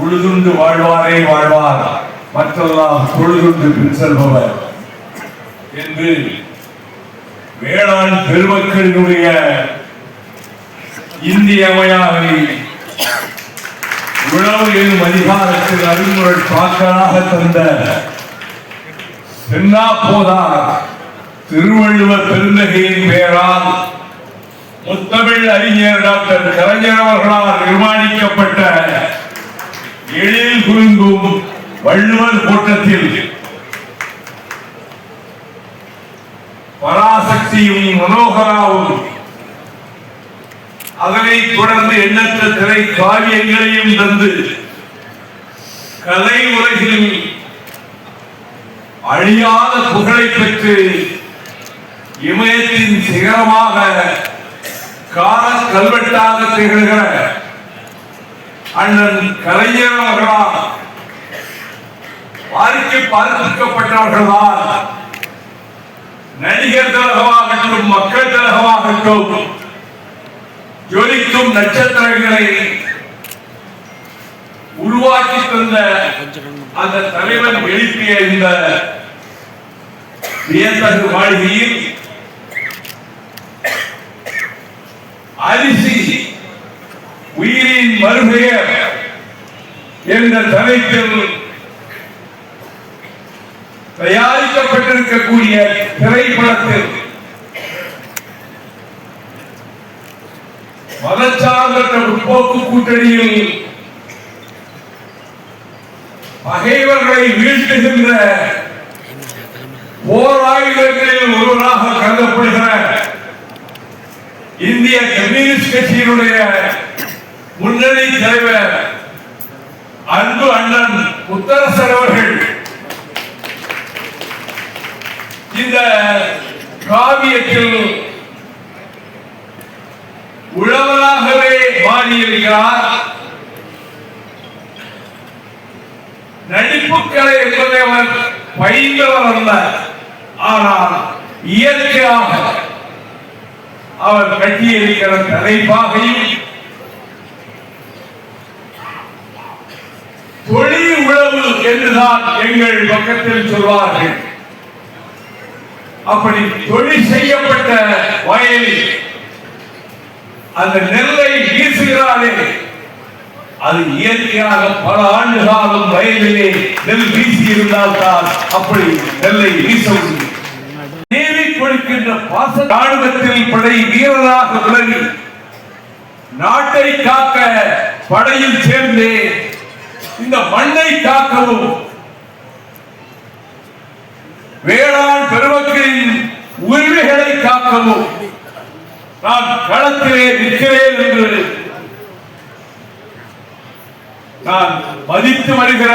உழுதுண்டு வாழ்வாரே வாழ்வார்? மற்றெல்லாம் தொழுதுண்டு பின் செல்பவர். என்று வேளாண் பெருமக்களினுடைய இந்தியமையாவை உழவு எனும் அதிகாரத்தில் அறிமுறை பாக்கராக தந்த தென்னா போதார் திருவள்ளுவர் பெருந்தகையின் பெயரால் முத்தமிழ் அறிஞர் டாக்டர் கலைஞர் அவர்களால் நிர்மாணிக்கப்பட்ட எழில் குலுங்கும் வள்ளுவர் கூட்டத்தில் பராசக்தியும் மனோகராவும் அதனைத் தொடர்ந்து எண்ணற்ற திரை காவியங்களையும் தந்து கலை உலகில் அழியாத புகழை பெற்று இமயத்தின் சிகரமாக கால கல்வெட்டாக திகழ்கிற அண்ணன் கலைஞர் அவர்களால் வாரிக்கு பார்க்கப்பட்டவர்கள்தான் நடிகர் தலகமாகட்டும் மக்கள் தலகமாகட்டும் ஜொலிக்கும் நட்சத்திரங்களை உருவாக்கி தந்த அந்த தலைவன் எழுப்பிய இந்த வியத்தகு மாளிகையில் அரிசி உயிரின் என்ற தலைப்பில் தயாரிக்கப்பட்டிருக்கக்கூடிய திரைப்படத்தில் மதச்சார்பற்ற முற்போக்கு கூட்டணியில் பகைவர்களை வீழ்த்துகின்ற போராயுதங்களில் ஒருவராக கருதப்படுகிற இந்திய கம்யூனிஸ்ட் கட்சியினுடைய முன்னணி தலைவர் அன்பு அண்ணன் முத்தரசன் அவர்கள். இந்த காவியத்தில் உழவராகவே மாறியிருக்கிறார். நடிப்புக்கலை என்பதை அவர் பயின்றவர் அல்ல ஆனால் இயற்கையாக அவர் கட்டியிருக்கிற தலைப்பாகையும் தொழில் உழவு என்றுதான் எங்கள் பக்கத்தில் சொல்வார்கள். அப்படி தொழில் செய்யப்பட்ட வயலில் அந்த நெல்லை வீசுகிறாரே அது இயற்கையாக பல ஆண்டு காலம் வயலிலே நெல் வீசி இருந்தால் தான் அப்படி நெல்லை வீச முடியும் தேவி கொடுக்கின்ற பாச ராணுவத்தில் படை வீரராக விலகி நாட்டை காக்க படையில் சேர்ந்தேன் இந்த மண்ணை காக்கவும். வேளாண் பெருமக்களின் உரிமைகளை காக்கவும். நான் களத்திலே நிற்கிறேன் என்று நான் மதித்து வருகிற